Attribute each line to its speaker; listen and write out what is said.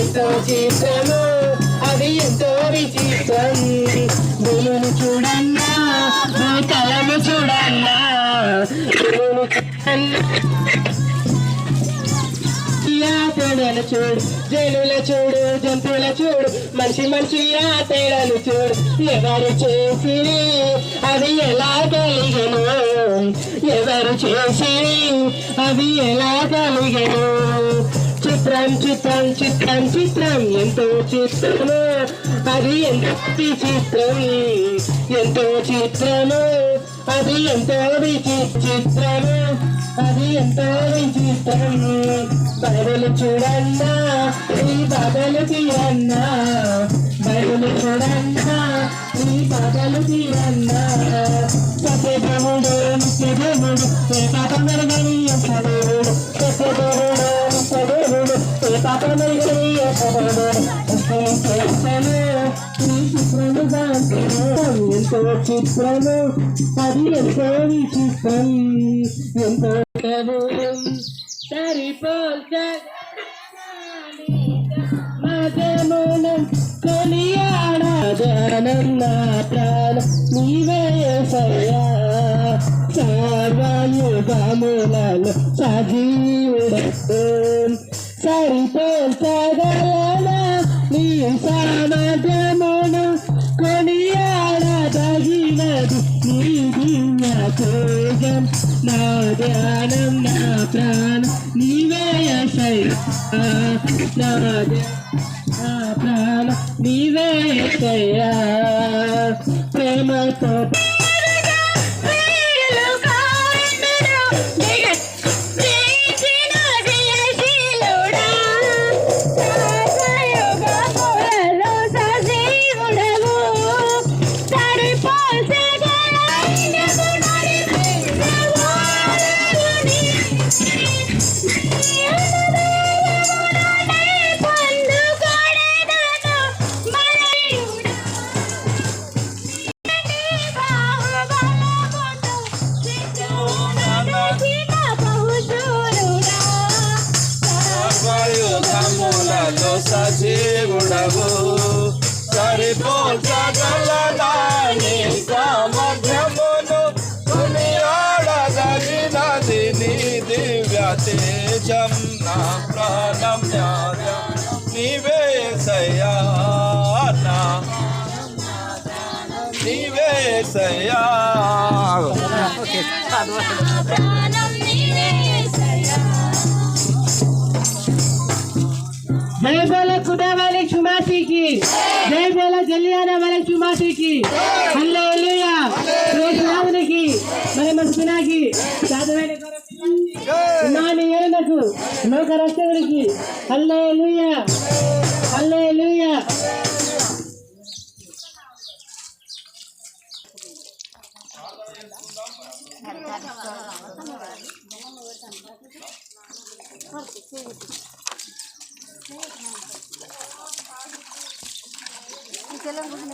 Speaker 1: ఎంతో చిత్రము అది ఎంతో విచిత్రం. భూమిని చూడన్నా భూతలము చూడన్నా భూమిని చూడన్నా. ఆ తేడాలు చూడు జనుల చూడు జంతువుల చూడు మనిషి మనిషి ఆ తేడాలు చూడు. ఎవరు చేసి అది ఎలా కలిగను? ఎవరు చేసి అది ఎలా కలిగను? చిత్రం చిత్రం చిత్రం. చిత్రం ఎంతో చిత్రము అది ఎంత చిత్రం ఎంతో చిత్రము అది ఎంతో విచిత్రము. అది ఎంతో విచిత్రం బైబిల్ చూడన్నా ఈ బాధలు తీరన్నా. బైబిల్ చూడన్నా ఈ బాధలు తీరన్నా. సత్యదేవుడు నిత్యదేవుడు ఏ పాప మెరుగని దేవుడు సత్యదేవుడు ఎంతో చిత్రము అది ఎంతో విచిత్రం ఎంతో కబూలం సరిపోల్చ మగమనం కొనియాడానం నా ప్రాణ నీవే సయా సర్వయుగములలో సజీవుడు సరిపోల్చగలనా నీ సామర్థ్యమును కొనియాడదగినది నీ దివ్య తేజం నా ధ్యానం నా ప్రాణం నీవే నా ప్రాణం ప్రేమతో
Speaker 2: తేజం నా ప్రాణం నీవేసయా నా నీవేసయా ఓకే
Speaker 1: जय बोले खुदा वाले शुमासी की जय बोले जलियाना वाले शुमासी की हल्लो నాని ఏనకు లోక రక్షకుడికి హల్లెలూయా హల్లెలూయా
Speaker 3: తెలంగాణ